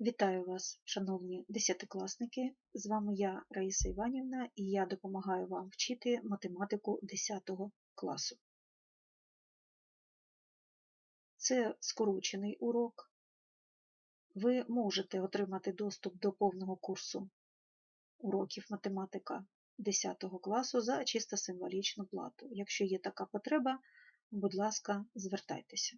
Вітаю вас, шановні десятикласники! З вами я, Раїса Іванівна, і я допомагаю вам вчити математику 10 класу. Це скорочений урок. Ви можете отримати доступ до повного курсу уроків математика 10 класу за чисто символічну плату. Якщо є така потреба, будь ласка, звертайтеся.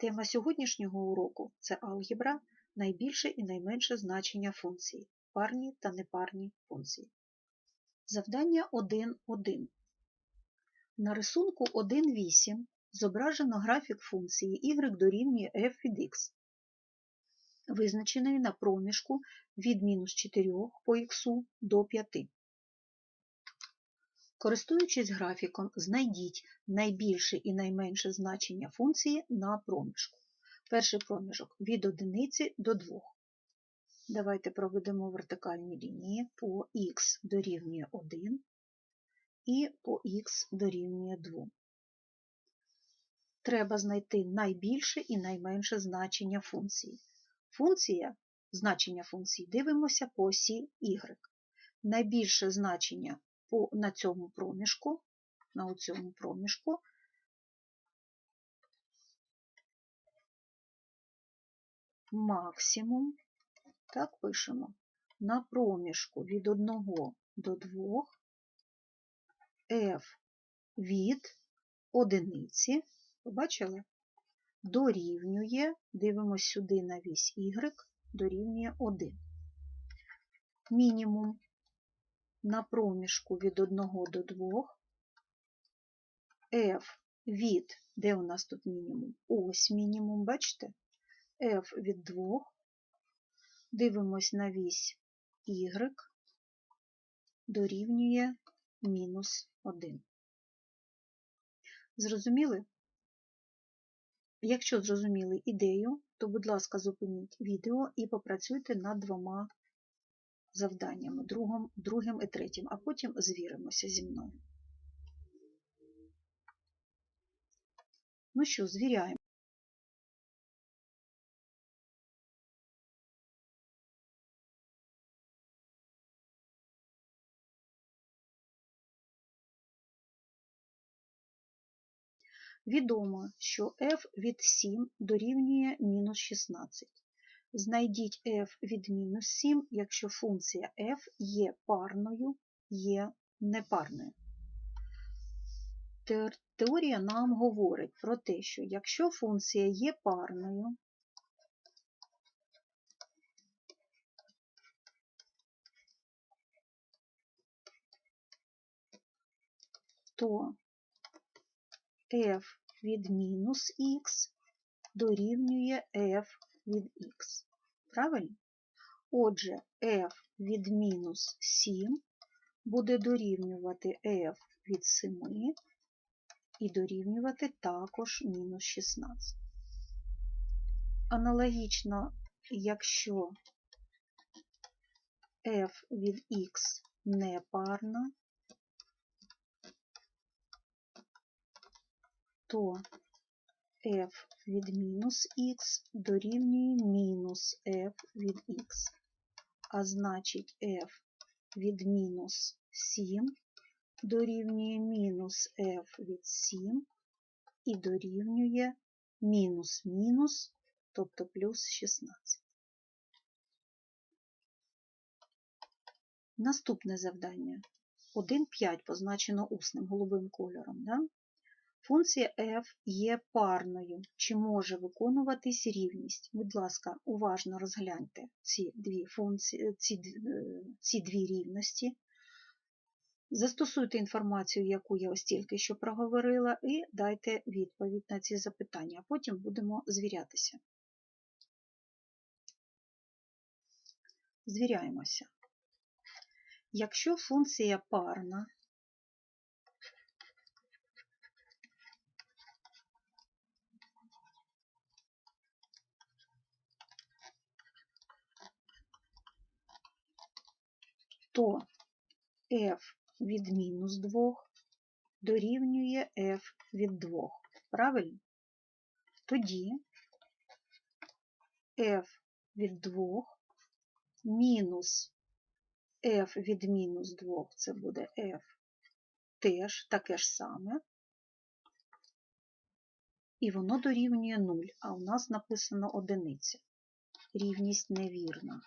Тема сьогоднішнього уроку це алгебра, найбільше і найменше значення функцій, парні та непарні функції. Завдання 1.1. На рисунку 1.8 зображено графік функції y дорівнює f від x, визначеної на проміжку від мінус 4 по х до 5. Користуючись графіком, знайдіть найбільше і найменше значення функції на проміжку. Перший проміжок від 1 до 2. Давайте проведемо вертикальні лінії по х дорівнює 1 і по х дорівнює 2. Треба знайти найбільше і найменше значення функції. Функція, значення функції дивимося по осі y. Найбільше значення по, на цьому проміжку, на цьому проміжку. Максимум, так пишемо, на проміжку від 1 до 2 f від одиниці, побачили, дорівнює, дивимося сюди на вісь y, дорівнює 1. Мінімум на проміжку від 1 до 2, f від, де у нас тут мінімум? Ось мінімум, бачите? f від 2, дивимось на вісь y, дорівнює мінус 1. Зрозуміли? Якщо зрозуміли ідею, то, будь ласка, зупиніть відео і попрацюйте над двома завданнями, другим, другим і третім, а потім звіримося зі мною. Ну що, звіряємо. Відомо, що f від 7 дорівнює мінус 16. Знайдіть f від мінус 7, якщо функція f є парною, є непарною. Теорія нам говорить про те, що якщо функція є парною, то f від мінус х дорівнює f від х. Правильно? Отже, f від мінус 7 буде дорівнювати f від 7 і дорівнювати також мінус 16. Аналогічно, якщо f від х не парна, то f від мінус х дорівнює мінус f від х, а значить f від мінус 7 дорівнює мінус f від 7 і дорівнює мінус мінус, тобто плюс 16. Наступне завдання. 1,5 позначено усним голубим кольором. Да? Функція f є парною, чи може виконуватись рівність. Будь ласка, уважно розгляньте ці дві, функції, ці, ці дві рівності. Застосуйте інформацію, яку я ось тільки що проговорила, і дайте відповідь на ці запитання, а потім будемо звірятися. Звіряємося. Якщо функція парна, то f від мінус 2 дорівнює f від 2. Правильно? Тоді f від 2 мінус f від мінус 2, це буде f теж таке ж саме. І воно дорівнює 0, а у нас написано одиниця. Рівність невірна.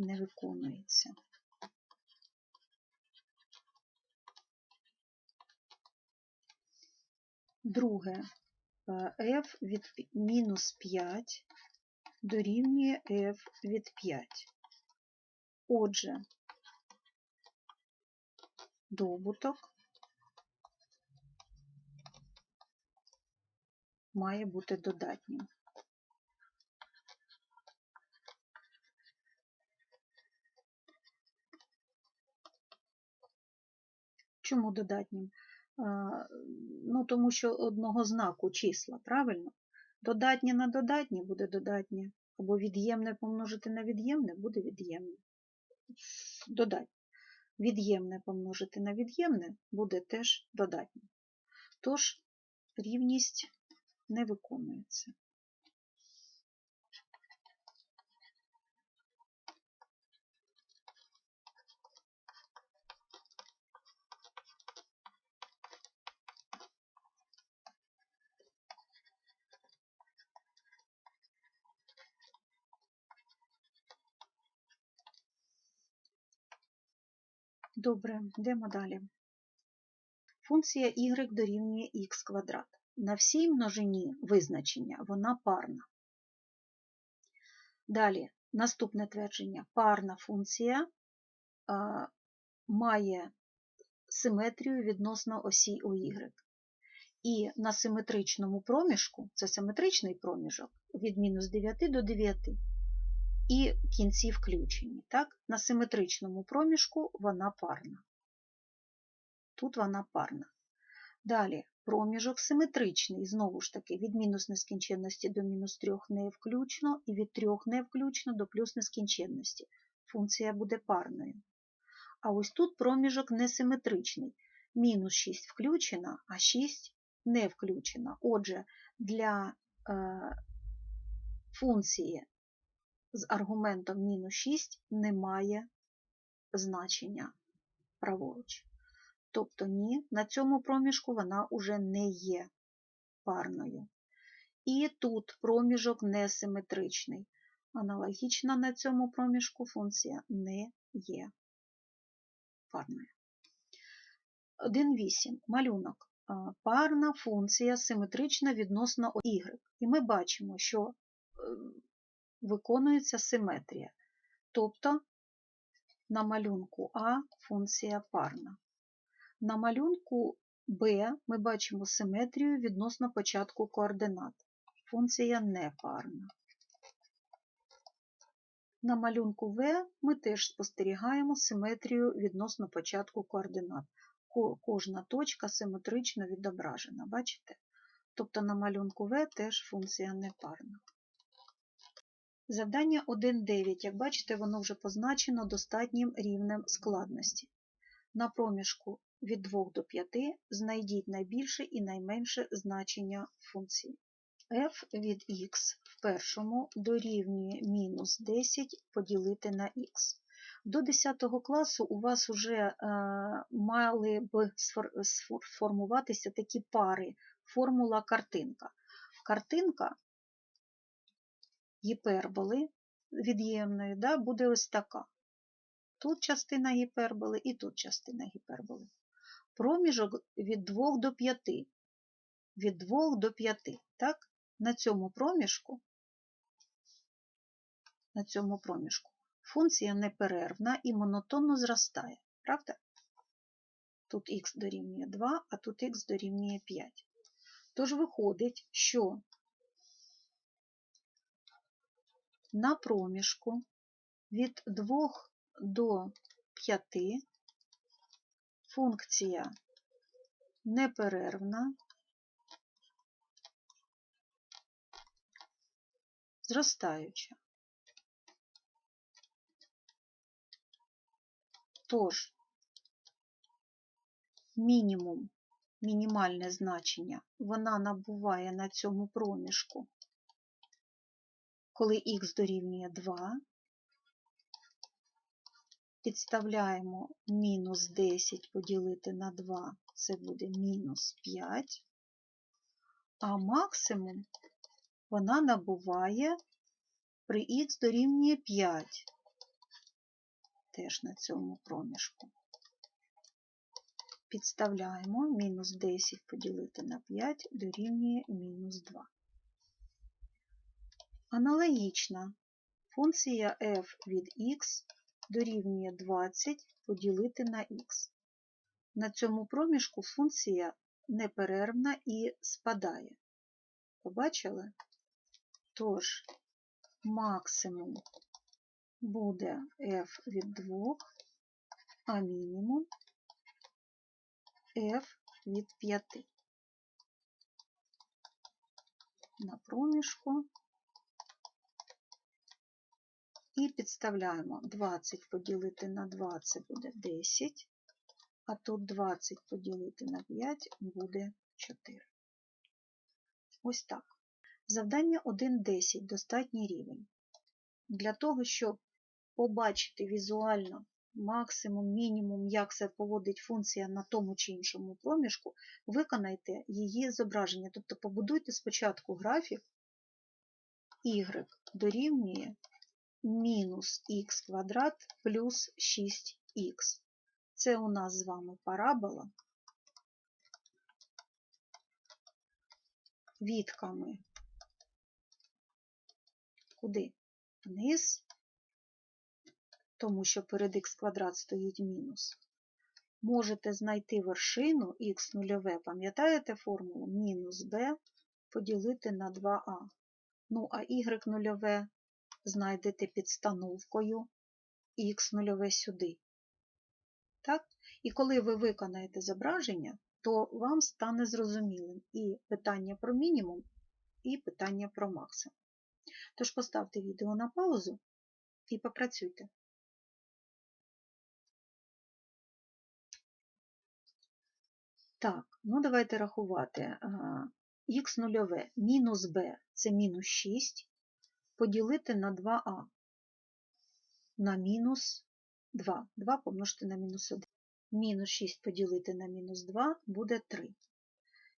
Не виконується. Друге, f від мінус 5 дорівнює f від 5. Отже, добуток має бути додатнім. Чому додатнім? Ну, тому що одного знаку числа, правильно? Додатнє на додатнє буде додатнє, або від'ємне помножити на від'ємне буде від'ємне. Додатнє. Від'ємне помножити на від'ємне буде теж додатнє. Тож рівність не виконується. Добре, йдемо далі. Функція y дорівнює х квадрат. На всій множині визначення вона парна. Далі, наступне твердження. Парна функція а, має симетрію відносно осі ОY. І на симетричному проміжку, це симетричний проміжок, від мінус 9 до 9, і кінці включені. Так? На симетричному проміжку вона парна. Тут вона парна. Далі проміжок симетричний, знову ж таки, від мінус нескінченності до мінус 3 не включно, і від 3 не включно до плюс нескінченності. Функція буде парною. А ось тут проміжок несиметричний. Мінус 6 включена, а 6 не включена. Отже, для е, функції з аргументом мінус 6 немає значення праворуч. Тобто ні, на цьому проміжку вона вже не є парною. І тут проміжок несиметричний. Аналогічно на цьому проміжку функція не є парною. 1,8. Малюнок. Парна функція симетрична відносно y. І ми бачимо, що виконується симетрія. Тобто на малюнку А функція парна. На малюнку Б ми бачимо симетрію відносно початку координат. Функція непарна. На малюнку В ми теж спостерігаємо симетрію відносно початку координат. Кожна точка симетрично відображена, бачите? Тобто на малюнку В теж функція непарна. Завдання 1.9, як бачите, воно вже позначено достатнім рівнем складності. На проміжку від 2 до 5 знайдіть найбільше і найменше значення функції. f від x в першому дорівнює мінус 10 поділити на х. До 10 класу у вас вже е, мали б сформуватися такі пари, формула картинка. Картинка гіперболи від'ємної да, буде ось така. Тут частина гіперболи і тут частина гіперболи. Проміжок від 2 до 5. Від 2 до 5. Так? На цьому проміжку, на цьому проміжку функція неперервна і монотонно зростає. Правда? Тут х дорівнює 2, а тут х дорівнює 5. Тож виходить, що на проміжку від 2 до 5 функція неперервна, зростаюча. Тож, мінімум мінімальне значення, вона набуває на цьому проміжку, коли х дорівнює 2, підставляємо мінус 10 поділити на 2, це буде мінус 5, а максимум вона набуває при х дорівнює 5, теж на цьому проміжку. Підставляємо мінус 10 поділити на 5 дорівнює мінус 2. Аналогічно, функція f від x дорівнює 20 поділити на х. На цьому проміжку функція неперервна і спадає. Побачили? Тож, максимум буде f від 2, а мінімум f від 5. На проміжку і підставляємо 20 поділити на 2 це буде 10, а тут 20 поділити на 5 буде 4. Ось так. Завдання 1.10 достатній рівень. Для того, щоб побачити візуально максимум, мінімум, як це поводить функція на тому чи іншому проміжку, виконайте її зображення. Тобто побудуйте спочатку графік y дорівнює мінус х квадрат плюс 6х. Це у нас з вами парабола. Відками куди? Вниз, тому що перед х квадрат стоїть мінус. Можете знайти вершину х нульове, пам'ятаєте формулу? Мінус b поділити на 2а. Ну, а y нульове знайдете підстановкою х нульове сюди. Так? І коли ви виконаєте зображення, то вам стане зрозумілим і питання про мінімум, і питання про максимум. Тож поставте відео на паузу і попрацюйте. Так, ну давайте рахувати. Х нульове мінус b це мінус 6 поділити на 2а на мінус 2. 2 помножити на мінус 1. Мінус 6 поділити на мінус 2 буде 3.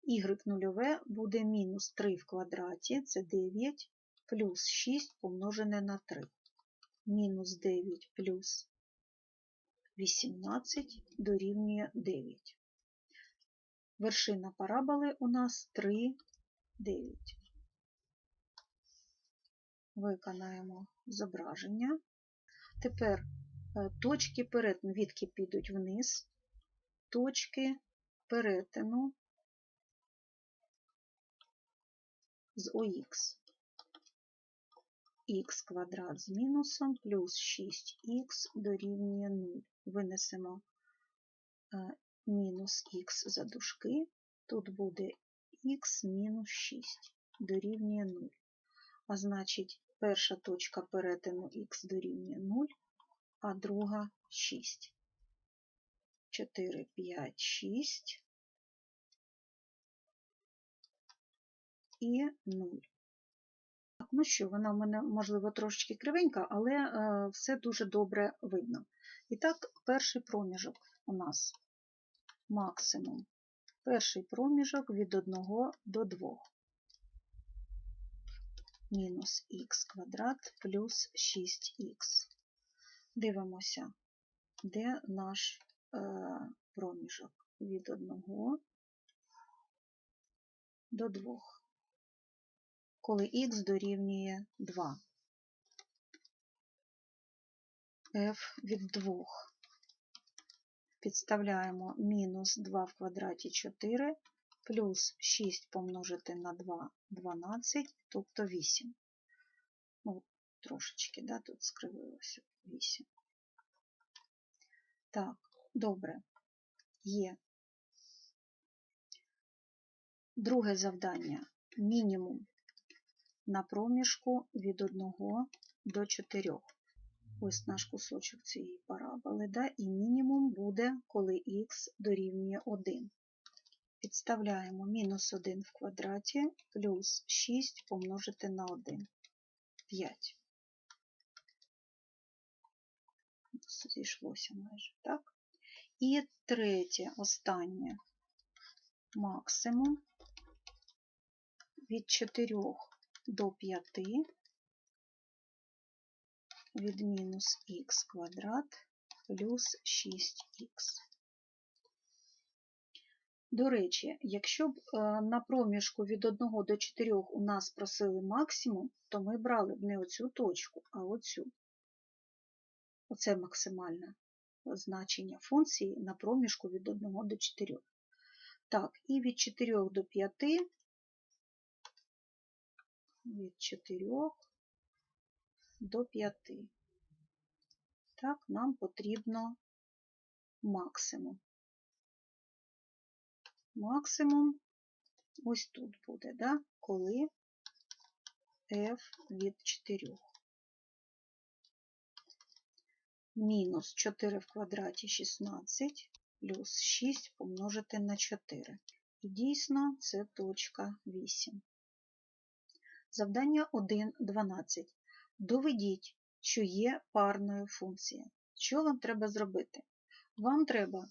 Y нульове буде мінус 3 в квадраті, це 9, плюс 6 помножене на 3. Мінус 9 плюс 18 дорівнює 9. Вершина параболи у нас 3, 9. Виконаємо зображення. Тепер точки перетину, відки підуть вниз, точки перетину з ОХ. х квадрат з мінусом плюс 6х дорівнює 0. Винесемо мінус х за дужки, тут буде х мінус 6 дорівнює 0. А значить, перша точка перетину х дорівнює 0, а друга 6. 4, 5, 6 і 0. Так, ну що, вона в мене, можливо, трошечки кривенька, але е, все дуже добре видно. І так, перший проміжок у нас максимум. Перший проміжок від 1 до 2. Мінус х квадрат плюс 6х. Дивимося, де наш е, проміжок від 1 до 2, коли х дорівнює 2. f від 2 підставляємо мінус 2 в квадраті 4 плюс 6 помножити на 2 12, тобто 8. Ну, трошечки, да, тут скривилося 8. Так, добре, є. Друге завдання. Мінімум на проміжку від 1 до 4. Ось наш кусочок цієї параболи, да, і мінімум буде, коли х дорівнює 1. Підставляємо мінус 1 в квадраті плюс 6 помножити на 1. 5. Зійшлося майже, так? І третє, останнє максимум від 4 до 5 від мінус х квадрат плюс 6х. До речі, якщо б е, на проміжку від 1 до 4 у нас просили максимум, то ми брали б не оцю точку, а оцю. Оце максимальне значення функції на проміжку від 1 до 4. Так, і від 4 до 5, від 4 до 5. Так, нам потрібно максимум. Максимум ось тут буде, да? коли f від 4. Мінус 4 в квадраті 16 плюс 6 помножити на 4. І дійсно це точка 8. Завдання 1.12. Доведіть, що є парною функція. Що вам треба зробити? Вам треба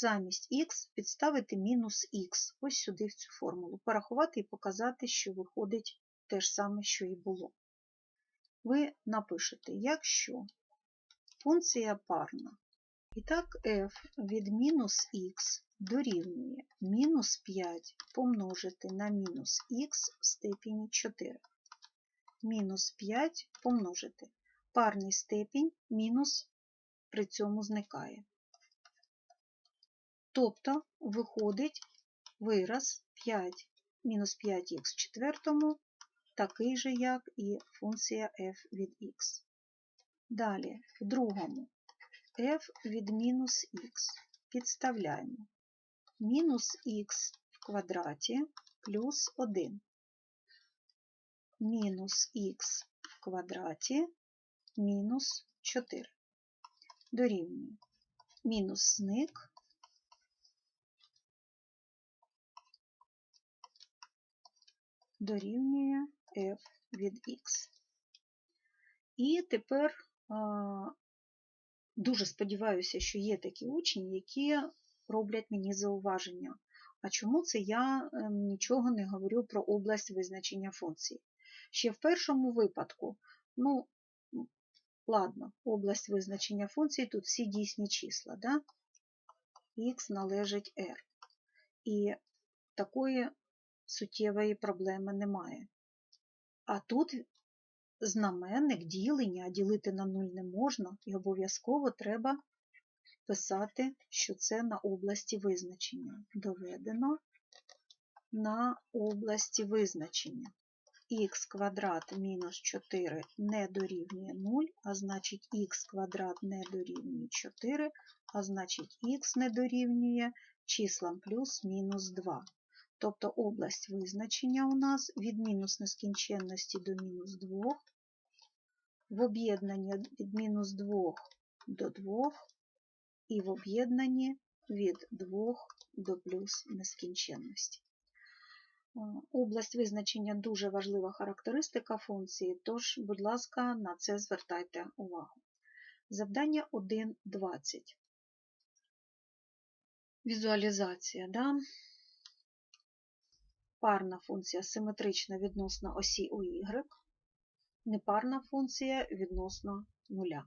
замість х підставити мінус х, ось сюди в цю формулу, порахувати і показати, що виходить те ж саме, що і було. Ви напишете, якщо функція парна. І так f від мінус х дорівнює мінус 5 помножити на мінус х в степені 4. Мінус 5 помножити. Парний степінь мінус при цьому зникає. Тобто виходить вираз 5 мінус 5х в четвертому, такий же, як і функція f від х. Далі, в другому f від мінус х підставляємо мінус х в квадраті плюс 1. Мінус х в квадраті мінус 4. Дорівнює мінус зник дорівнює f від x. І тепер дуже сподіваюся, що є такі учні, які роблять мені зауваження. А чому це я ем, нічого не говорю про область визначення функції? Ще в першому випадку, ну, ладно, область визначення функції, тут всі дійсні числа, да? х належить r. І такої суттєвої проблеми немає. А тут знаменник ділення, ділити на 0 не можна, і обов'язково треба писати, що це на області визначення. Доведено на області визначення. х квадрат мінус 4 не дорівнює 0, а значить х квадрат не дорівнює 4, а значить х не дорівнює числам плюс мінус 2. Тобто область визначення у нас від мінус нескінченності до мінус 2, в об'єднанні від мінус 2 до 2 і в об'єднанні від 2 до плюс нескінченності. Область визначення дуже важлива характеристика функції, тож, будь ласка, на це звертайте увагу. Завдання 1.20. Візуалізація. Да? Парна функція симетрична відносно осі у y, непарна функція відносно нуля.